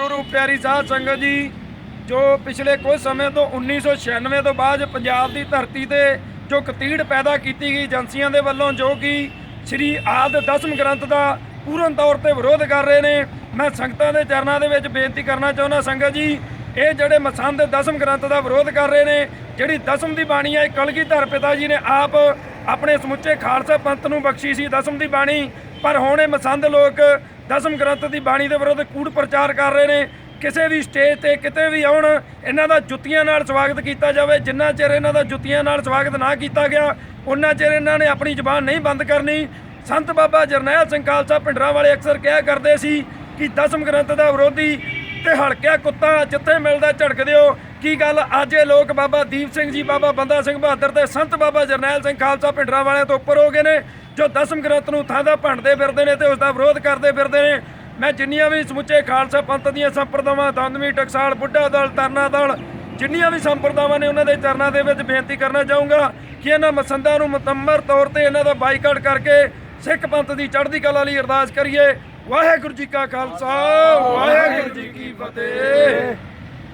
ਗੁਰੂ ਪਿਆਰੀ ਸਾਧ ਸੰਗਤ ਜੀ, ਜੋ ਪਿਛਲੇ ਕੁਝ ਸਮੇਂ ਤੋਂ 1996 ਤੋਂ ਬਾਅਦ ਪੰਜਾਬ ਦੀ ਧਰਤੀ ਤੇ ਜੋ ਕਤੀੜ ਪੈਦਾ ਕੀਤੀ ਗਈ ਏਜੰਸੀਆਂ ਦੇ ਵੱਲੋਂ, ਜੋ ਕਿ ਸ੍ਰੀ ਆਦ ਦਸਮ ਗ੍ਰੰਥ ਦਾ ਪੂਰਨ ਤੌਰ ਤੇ ਵਿਰੋਧ ਕਰ ਰਹੇ ਨੇ, ਮੈਂ ਸੰਗਤਾਂ ਦੇ ਚਰਨਾਂ ਦੇ ਵਿੱਚ ਬੇਨਤੀ ਕਰਨਾ ਚਾਹੁੰਦਾ ਸੰਗਤ ਜੀ, ਇਹ ਜਿਹੜੇ ਮਸੰਦ ਦਸਮ ਗ੍ਰੰਥ ਦਾ ਵਿਰੋਧ ਕਰ ਰਹੇ ਨੇ, ਜਿਹੜੀ ਦਸਮ ਦੀ ਬਾਣੀ ਹੈ ਇਹ ਕਲਗੀਧਰ ਪਿਤਾ ਜੀ ਨੇ ਆਪ ਆਪਣੇ ਸਮੁੱਚੇ ਖਾਲਸਾ ਪੰਥ ਨੂੰ ਬਖਸ਼ੀ ਸੀ ਦਸਮ ਦੀ ਬਾਣੀ ਪਰ ਹੁਣ ਇਹ ਮਸੰਦ ਲੋਕ ਦਸਮ ਗ੍ਰੰਥ ਦੀ ਬਾਣੀ ਦੇ ਵਿਰੁੱਧ ਕੂੜ ਪ੍ਰਚਾਰ ਕਰ ਰਹੇ ਨੇ। ਕਿਸੇ ਵੀ ਸਟੇਜ ਤੇ ਕਿਤੇ ਵੀ ਆਉਣ, ਇਹਨਾਂ ਦਾ ਜੁੱਤੀਆਂ ਨਾਲ ਸਵਾਗਤ ਕੀਤਾ ਜਾਵੇ। ਜਿੰਨਾ ਚਿਰ ਇਹਨਾਂ ਦਾ ਜੁੱਤੀਆਂ ਨਾਲ ਸਵਾਗਤ ਨਾ ਕੀਤਾ ਗਿਆ ਉਹਨਾਂ ਚਿਰ ਇਹਨਾਂ ਨੇ ਆਪਣੀ ਜ਼ੁਬਾਨ ਨਹੀਂ ਬੰਦ ਕਰਨੀ। ਸੰਤ ਬਾਬਾ ਜਰਨੈਲ ਸਿੰਘ ਖਾਲਸਾ ਪਿੰਡਰਾਂ ਵਾਲੇ ਅਕਸਰ ਕਿਹਾ ਕਰਦੇ ਸੀ ਕਿ ਦਸਮ ਗ੍ਰੰਥ ਦਾ ਵਿਰੋਧੀ ਤੇ ਹਲਕਿਆ ਕੁੱਤਾ ਜਿੱਥੇ ਮਿਲਦਾ ਝੜਕ ਦਿਓ। ਕੀ ਗੱਲ? ਅੱਜ ਇਹ ਲੋਕ ਬਾਬਾ ਦੀਪ ਸਿੰਘ ਜੀ, ਬਾਬਾ ਬੰਦਾ ਸਿੰਘ ਬਹਾਦਰ ਤੇ ਸੰਤ ਬਾਬਾ ਜਰਨੈਲ ਸਿੰਘ ਖਾਲਸਾ ਪਿੰਡਰਾਂ ਵਾਲਿਆਂ ਤੋਂ ਉੱਪਰ ਹੋ ਗਏ ਨੇ, ਜੋ ਦਸਮ ਗ੍ਰੰਥ ਨੂੰ ਥਾਂ ਦਾ ਭੰਡਦੇ ਫਿਰਦੇ ਨੇ ਤੇ ਉਸ ਦਾ ਵਿਰੋਧ ਕਰਦੇ ਫਿਰਦੇ ਨੇ। ਮੈਂ ਜਿੰਨੀਆਂ ਵੀ ਸਮੁੱਚੇ ਖਾਲਸਾ ਪੰਥ ਦੀਆਂ ਸੰਪਰਦਾਵਾਂ ਦੰਦਵੀ ਟਕਸਾਲ, ਬੁੱਢਾ ਦਲ, ਤਰਨਾ ਦਲ, ਜਿੰਨੀਆਂ ਵੀ ਸੰਪਰਦਾਵਾਂ ਨੇ ਉਹਨਾਂ ਦੇ ਚਰਨਾਂ ਦੇ ਵਿੱਚ ਬੇਨਤੀ ਕਰਨਾ ਚਾਹੂੰਗਾ ਕਿ ਇਹਨਾਂ ਮਸੰਦਾਂ ਨੂੰ ਮੁਤੰਮਰ ਤੌਰ ਤੇ ਇਹਨਾਂ ਦਾ ਬਾਈਕਾਟ ਕਰਕੇ ਸਿੱਖ ਪੰਥ ਦੀ ਚੜ੍ਹਦੀ ਕਲਾ ਲਈ ਅਰਦਾਸ ਕਰੀਏ। ਵਾਹਿਗੁਰੂ ਜੀ ਕਾ ਖਾਲਸਾ, ਵਾਹਿਗੁਰੂ ਜੀ ਕੀ ਫਤਿਹ